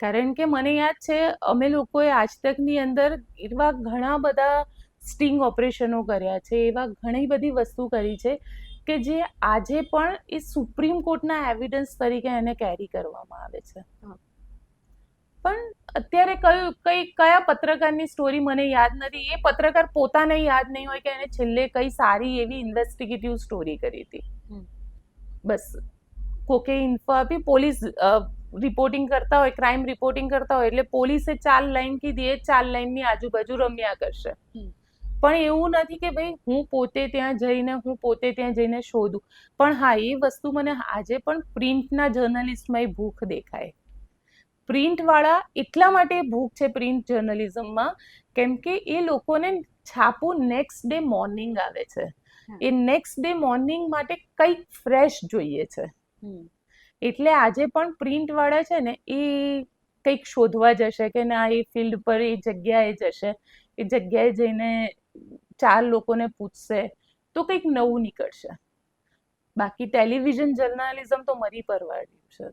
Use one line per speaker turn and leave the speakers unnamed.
કારણ કે મને યાદ છે અમે લોકોએ આજ તકની અંદર એવા ઘણા બધા સ્ટિંગ ઓપરેશનો કર્યા છે એવા ઘણી બધી વસ્તુ કરી છે કે જે આજે પણ એ સુપ્રીમ કોર્ટના એવિડન્સ તરીકે એને કેરી કરવામાં આવે છે. પણ અત્યારે કયું કઈ કયા પત્રકારની સ્ટોરી મને યાદ નથી એ પત્રકાર પોતાને યાદ નહીં હોય કે એને છેલ્લે કઈ સારી એવી ઇન્વેસ્ટિગેટિવ સ્ટોરી કરી હતી. બસ. કોકે ઇન્ફો આપી પોલીસ રિપોર્ટિંગ કરતા હોય ક્રાઇમ રિપોર્ટિંગ કરતા હોય એટલે પોલીસે ચાર લાઈન કીધી એ ચાર લાઈનની આજુબાજુ રમ્યા કરશે. પણ એવું નથી કે ભાઈ હું પોતે ત્યાં જઈને હું પોતે ત્યાં જઈને શોધું. પણ હા એ વસ્તુ મને આજે પણ પ્રિન્ટના જર્નલિસ્ટમાં ભૂખ દેખાય. પ્રિન્ટવાળા એટલા માટે ભૂખ છે પ્રિન્ટ જર્નલિઝમમાં કેમ કે એ લોકોને છાપું નેક્સ્ટ ડે મોર્નિંગ આવે છે. એ નેક્સ્ટ ડે મોર્નિંગ માટે કંઈક ફ્રેશ જોઈએ છે. એટલે આજે પણ પ્રિન્ટ વાળા છે ને, એ કંઈક શોધવા જશે કે ના, એ ફિલ્ડ પર એ જગ્યાએ જશે. એ જગ્યાએ જઈને ચાર લોકોને પૂછશે તો કંઈક નવું નીકળશે. બાકી ટેલિવિઝન જર્નાલિઝમ તો મરી પરવાડ્યું છે.